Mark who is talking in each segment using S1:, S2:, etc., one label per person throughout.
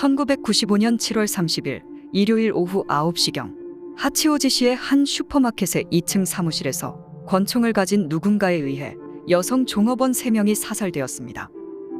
S1: 1995년 7월 30일 일요일 오후 9시경 하치오지시의 한 슈퍼마켓의 2층 사무실에서 권총을 가진 누군가에 의해 여성 종업원 3명이 사살되었습니다.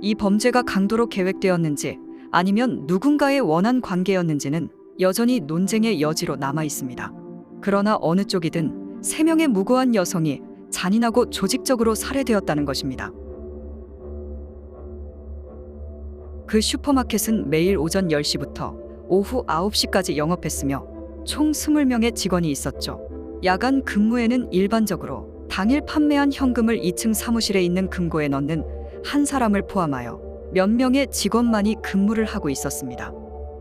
S1: 이 범죄가 강도로 계획되었는지 아니면 누군가의 원한 관계였는지는 여전히 논쟁의 여지로 남아 있습니다. 그러나 어느 쪽이든 3명의 무고한 여성이 잔인하고 조직적으로 살해되었다는 것입니다. 그 슈퍼마켓은 매일 오전 10시부터 오후 9시까지 영업했으며 총 20명의 직원이 있었죠. 야간 근무에는 일반적으로 당일 판매한 현금을 2층 사무실에 있는 금고에 넣는 한 사람을 포함하여 몇 명의 직원만이 근무를 하고 있었습니다.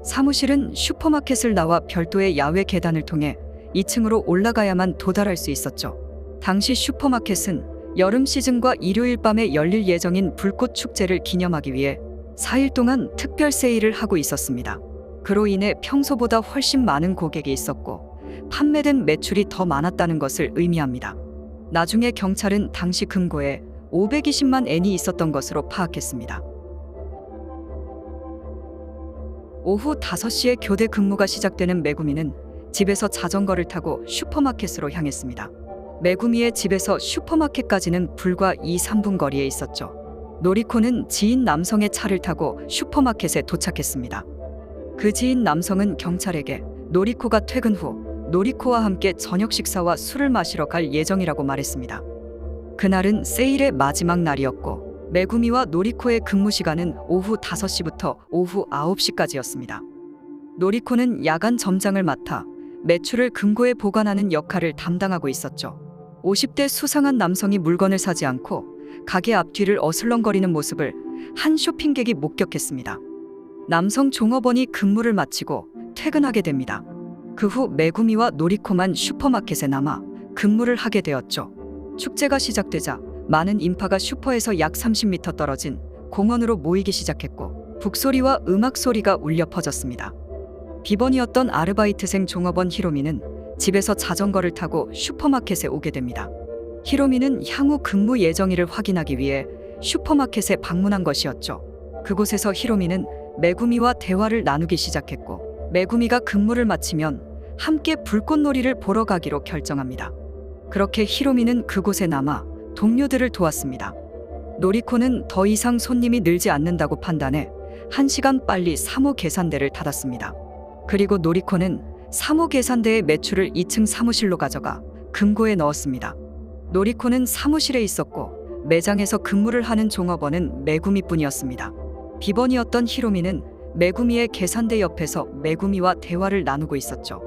S1: 사무실은 슈퍼마켓을 나와 별도의 야외 계단을 통해 2층으로 올라가야만 도달할 수 있었죠. 당시 슈퍼마켓은 여름 시즌과 일요일 밤에 열릴 예정인 불꽃 축제를 기념하기 위해 4일 동안 특별 세일을 하고 있었습니다. 그로 인해 평소보다 훨씬 많은 고객이 있었고 판매된 매출이 더 많았다는 것을 의미합니다. 나중에 경찰은 당시 금고에 520만 엔이 있었던 것으로 파악했습니다. 오후 5시에 교대 근무가 시작되는 메구미는 집에서 자전거를 타고 슈퍼마켓으로 향했습니다. 메구미의 집에서 슈퍼마켓까지는 불과 2, 3분 거리에 있었죠. 노리코는 지인 남성의 차를 타고 슈퍼마켓에 도착했습니다. 그 지인 남성은 경찰에게 노리코가 퇴근 후 노리코와 함께 저녁 식사와 술을 마시러 갈 예정이라고 말했습니다. 그날은 세일의 마지막 날이었고 메구미와 노리코의 근무 시간은 오후 5시부터 오후 9시까지였습니다. 노리코는 야간 점장을 맡아 매출을 금고에 보관하는 역할을 담당하고 있었죠. 50대 수상한 남성이 물건을 사지 않고 가게 앞뒤를 어슬렁거리는 모습을 한 쇼핑객이 목격했습니다. 남성 종업원이 근무를 마치고 퇴근하게 됩니다. 그 후 메구미와 노리코만 슈퍼마켓에 남아 근무를 하게 되었죠. 축제가 시작되자 많은 인파가 슈퍼에서 약 30m 떨어진 공원으로 모이기 시작했고 북소리와 음악 소리가 울려 퍼졌습니다. 비번이었던 아르바이트생 종업원 히로미는 집에서 자전거를 타고 슈퍼마켓에 오게 됩니다. 히로미는 향후 근무 예정일을 확인하기 위해 슈퍼마켓에 방문한 것이었죠. 그곳에서 히로미는 메구미와 대화를 나누기 시작했고 메구미가 근무를 마치면 함께 불꽃놀이를 보러 가기로 결정합니다. 그렇게 히로미는 그곳에 남아 동료들을 도왔습니다. 노리코는 더 이상 손님이 늘지 않는다고 판단해 1시간 빨리 사무 계산대를 닫았습니다. 그리고 노리코는 사무 계산대의 매출을 2층 사무실로 가져가 금고에 넣었습니다. 노리코는 사무실에 있었고 매장에서 근무를 하는 종업원은 메구미뿐이었습니다. 비번이었던 히로미는 메구미의 계산대 옆에서 메구미와 대화를 나누고 있었죠.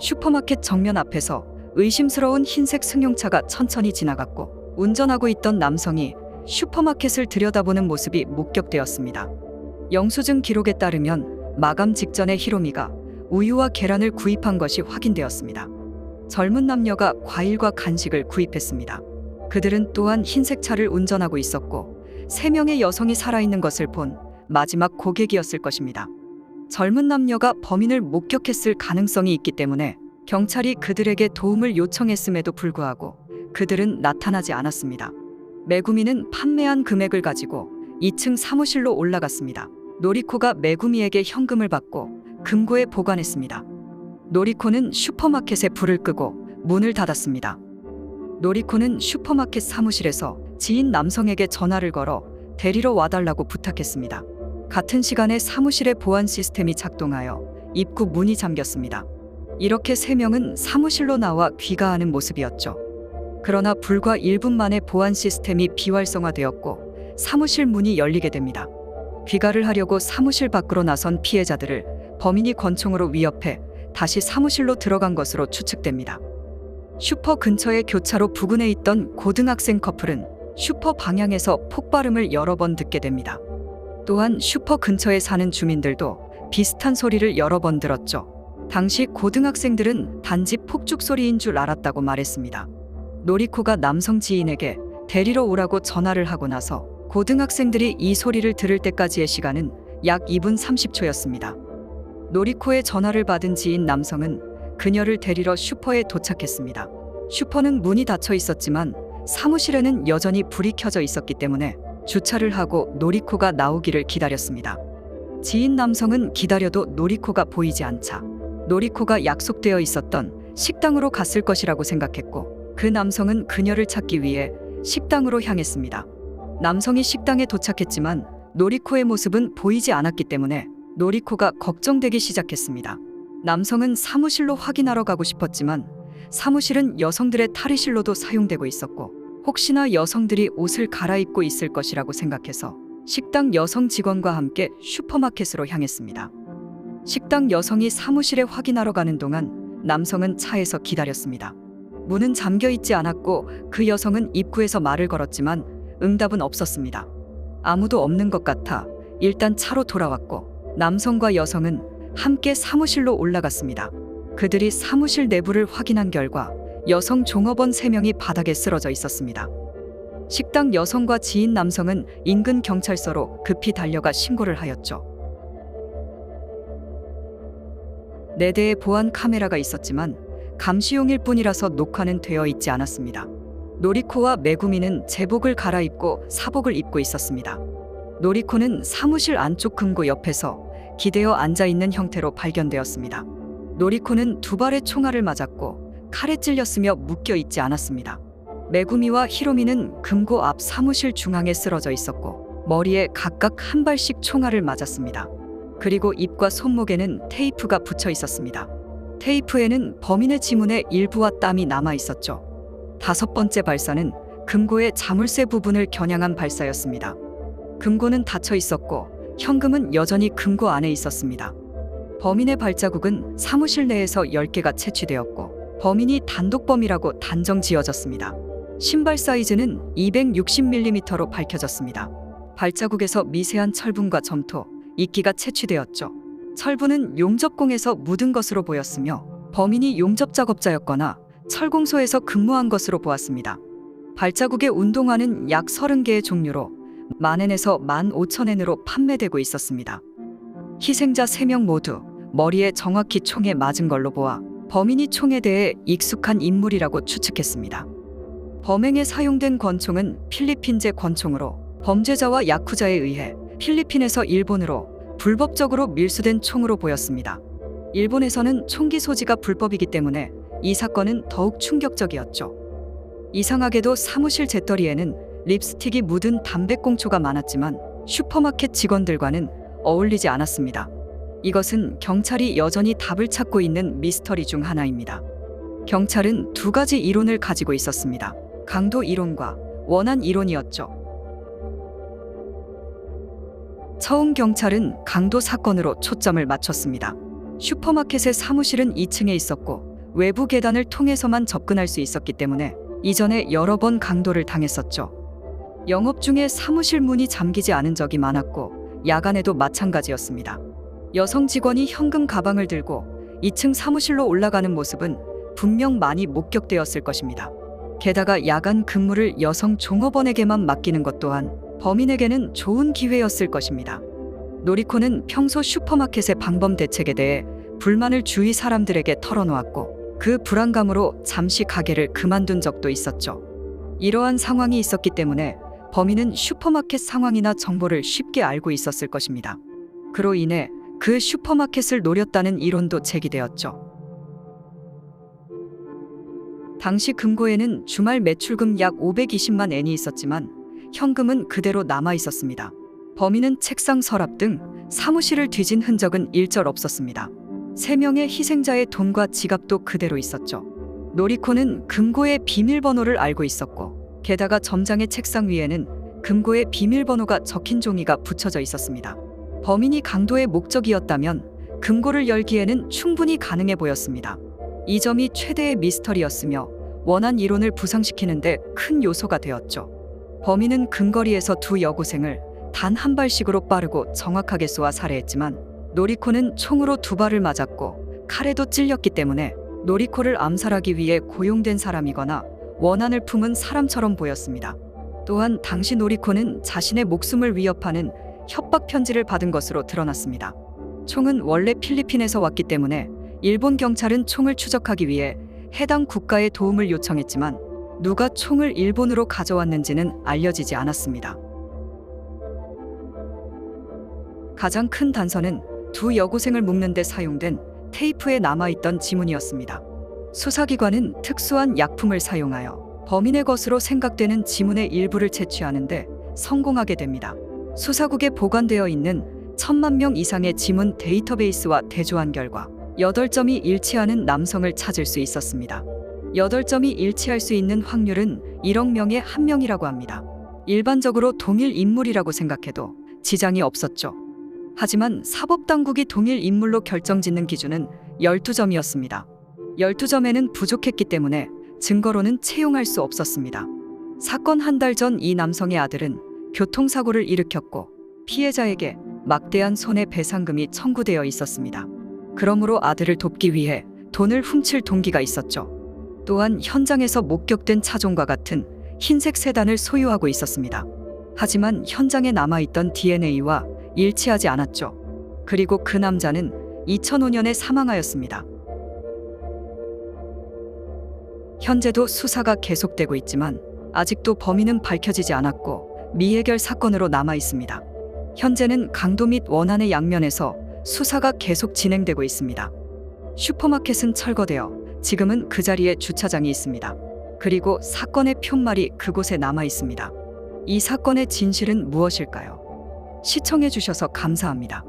S1: 슈퍼마켓 정면 앞에서 의심스러운 흰색 승용차가 천천히 지나갔고 운전하고 있던 남성이 슈퍼마켓을 들여다보는 모습이 목격되었습니다. 영수증 기록에 따르면 마감 직전에 히로미가 우유와 계란을 구입한 것이 확인되었습니다. 젊은 남녀가 과일과 간식을 구입했습니다. 그들은 또한 흰색 차를 운전하고 있었고 세 명의 여성이 살아있는 것을 본 마지막 고객이었을 것입니다. 젊은 남녀가 범인을 목격했을 가능성이 있기 때문에 경찰이 그들에게 도움을 요청했음에도 불구하고 그들은 나타나지 않았습니다. 메구미는 판매한 금액을 가지고 2층 사무실로 올라갔습니다. 노리코가 메구미에게 현금을 받고 금고에 보관했습니다. 노리코는 슈퍼마켓에 불을 끄고 문을 닫았습니다. 노리코는 슈퍼마켓 사무실에서 지인 남성에게 전화를 걸어 데리러 와달라고 부탁했습니다. 같은 시간에 사무실의 보안 시스템이 작동하여 입구 문이 잠겼습니다. 이렇게 세 명은 사무실로 나와 귀가하는 모습이었죠. 그러나 불과 1분 만에 보안 시스템이 비활성화되었고 사무실 문이 열리게 됩니다. 귀가를 하려고 사무실 밖으로 나선 피해자들을 범인이 권총으로 위협해 다시 사무실로 들어간 것으로 추측됩니다. 슈퍼 근처의 교차로 부근에 있던 고등학생 커플은 슈퍼 방향에서 폭발음을 여러 번 듣게 됩니다. 또한 슈퍼 근처에 사는 주민들도 비슷한 소리를 여러 번 들었죠. 당시 고등학생들은 단지 폭죽 소리인 줄 알았다고 말했습니다. 노리코가 남성 지인에게 데리러 오라고 전화를 하고 나서 고등학생들이 이 소리를 들을 때까지의 시간은 약 2분 30초였습니다. 노리코의 전화를 받은 지인 남성은 그녀를 데리러 슈퍼에 도착했습니다. 슈퍼는 문이 닫혀 있었지만 사무실에는 여전히 불이 켜져 있었기 때문에 주차를 하고 노리코가 나오기를 기다렸습니다. 지인 남성은 기다려도 노리코가 보이지 않자 노리코가 약속되어 있었던 식당으로 갔을 것이라고 생각했고 그 남성은 그녀를 찾기 위해 식당으로 향했습니다. 남성이 식당에 도착했지만 노리코의 모습은 보이지 않았기 때문에 노리코가 걱정되기 시작했습니다. 남성은 사무실로 확인하러 가고 싶었지만 사무실은 여성들의 탈의실로도 사용되고 있었고 혹시나 여성들이 옷을 갈아입고 있을 것이라고 생각해서 식당 여성 직원과 함께 슈퍼마켓으로 향했습니다. 식당 여성이 사무실에 확인하러 가는 동안 남성은 차에서 기다렸습니다. 문은 잠겨 있지 않았고 그 여성은 입구에서 말을 걸었지만 응답은 없었습니다. 아무도 없는 것 같아 일단 차로 돌아왔고 남성과 여성은 함께 사무실로 올라갔습니다. 그들이 사무실 내부를 확인한 결과 여성 종업원 3명이 바닥에 쓰러져 있었습니다. 식당 여성과 지인 남성은 인근 경찰서로 급히 달려가 신고를 하였죠. 네 대의 보안 카메라가 있었지만 감시용일 뿐이라서 녹화는 되어 있지 않았습니다. 노리코와 메구미는 제복을 갈아입고 사복을 입고 있었습니다. 노리코는 사무실 안쪽 금고 옆에서 기대어 앉아 있는 형태로 발견되었습니다. 노리코는 두 발의 총알을 맞았고 칼에 찔렸으며 묶여 있지 않았습니다. 메구미와 히로미는 금고 앞 사무실 중앙에 쓰러져 있었고 머리에 각각 한 발씩 총알을 맞았습니다. 그리고 입과 손목에는 테이프가 붙여 있었습니다. 테이프에는 범인의 지문의 일부와 땀이 남아 있었죠. 다섯 번째 발사는 금고의 자물쇠 부분을 겨냥한 발사였습니다. 금고는 닫혀 있었고 현금은 여전히 금고 안에 있었습니다. 범인의 발자국은 사무실 내에서 10개가 채취되었고 범인이 단독범이라고 단정 지어졌습니다. 신발 사이즈는 260mm로 밝혀졌습니다. 발자국에서 미세한 철분과 점토, 이끼가 채취되었죠. 철분은 용접공에서 묻은 것으로 보였으며 범인이 용접 작업자였거나 철공소에서 근무한 것으로 보았습니다. 발자국의 운동화는 약 30개의 종류로 만엔에서 15,000엔으로 판매되고 있었습니다. 희생자 3명 모두 머리에 정확히 총에 맞은 걸로 보아 범인이 총에 대해 익숙한 인물이라고 추측했습니다. 범행에 사용된 권총은 필리핀제 권총으로 범죄자와 야쿠자에 의해 필리핀에서 일본으로 불법적으로 밀수된 총으로 보였습니다. 일본에서는 총기 소지가 불법이기 때문에 이 사건은 더욱 충격적이었죠. 이상하게도 사무실 재떨이에는 립스틱이 묻은 담배꽁초가 많았지만 슈퍼마켓 직원들과는 어울리지 않았습니다. 이것은 경찰이 여전히 답을 찾고 있는 미스터리 중 하나입니다. 경찰은 두 가지 이론을 가지고 있었습니다. 강도 이론과 원한 이론이었죠. 처음 경찰은 강도 사건으로 초점을 맞췄습니다. 슈퍼마켓의 사무실은 2층에 있었고 외부 계단을 통해서만 접근할 수 있었기 때문에 이전에 여러 번 강도를 당했었죠. 영업 중에 사무실 문이 잠기지 않은 적이 많았고 야간에도 마찬가지였습니다. 여성 직원이 현금 가방을 들고 2층 사무실로 올라가는 모습은 분명 많이 목격되었을 것입니다. 게다가 야간 근무를 여성 종업원에게만 맡기는 것 또한 범인에게는 좋은 기회였을 것입니다. 노리코는 평소 슈퍼마켓의 방범 대책에 대해 불만을 주위 사람들에게 털어놓았고 그 불안감으로 잠시 가게를 그만둔 적도 있었죠. 이러한 상황이 있었기 때문에 범인은 슈퍼마켓 상황이나 정보를 쉽게 알고 있었을 것입니다. 그로 인해 그 슈퍼마켓을 노렸다는 이론도 제기되었죠. 당시 금고에는 주말 매출금 약 520만 엔이 있었지만 현금은 그대로 남아 있었습니다. 범인은 책상 서랍 등 사무실을 뒤진 흔적은 일절 없었습니다. 세 명의 희생자의 돈과 지갑도 그대로 있었죠. 노리코는 금고의 비밀번호를 알고 있었고 게다가 점장의 책상 위에는 금고의 비밀번호가 적힌 종이가 붙여져 있었습니다. 범인이 강도의 목적이었다면 금고를 열기에는 충분히 가능해 보였습니다. 이 점이 최대의 미스터리였으며 원한 이론을 부상시키는데 큰 요소가 되었죠. 범인은 근거리에서 두 여고생을 단 한 발씩으로 빠르고 정확하게 쏘아 살해했지만 노리코는 총으로 두 발을 맞았고 칼에도 찔렸기 때문에 노리코를 암살하기 위해 고용된 사람이거나 원한을 품은 사람처럼 보였습니다. 또한 당시 노리코는 자신의 목숨을 위협하는 협박 편지를 받은 것으로 드러났습니다. 총은 원래 필리핀에서 왔기 때문에 일본 경찰은 총을 추적하기 위해 해당 국가의 도움을 요청했지만 누가 총을 일본으로 가져왔는지는 알려지지 않았습니다. 가장 큰 단서는 두 여고생을 묶는 데 사용된 테이프에 남아있던 지문이었습니다. 수사기관은 특수한 약품을 사용하여 범인의 것으로 생각되는 지문의 일부를 채취하는데 성공하게 됩니다. 수사국에 보관되어 있는 천만 명 이상의 지문 데이터베이스와 대조한 결과 8점이 일치하는 남성을 찾을 수 있었습니다. 8점이 일치할 수 있는 확률은 1억 명에 한 명이라고 합니다. 일반적으로 동일 인물이라고 생각해도 지장이 없었죠. 하지만 사법당국이 동일 인물로 결정짓는 기준은 12점이었습니다. 12점에는 부족했기 때문에 증거로는 채용할 수 없었습니다. 사건 한 달 전 이 남성의 아들은 교통사고를 일으켰고 피해자에게 막대한 손해배상금이 청구되어 있었습니다. 그러므로 아들을 돕기 위해 돈을 훔칠 동기가 있었죠. 또한 현장에서 목격된 차종과 같은 흰색 세단을 소유하고 있었습니다. 하지만 현장에 남아있던 DNA와 일치하지 않았죠. 그리고 그 남자는 2005년에 사망하였습니다. 현재도 수사가 계속되고 있지만 아직도 범인은 밝혀지지 않았고 미해결 사건으로 남아 있습니다. 현재는 강도 및 원한의 양면에서 수사가 계속 진행되고 있습니다. 슈퍼마켓은 철거되어 지금은 그 자리에 주차장이 있습니다. 그리고 사건의 푯말이 그곳에 남아 있습니다. 이 사건의 진실은 무엇일까요? 시청해 주셔서 감사합니다.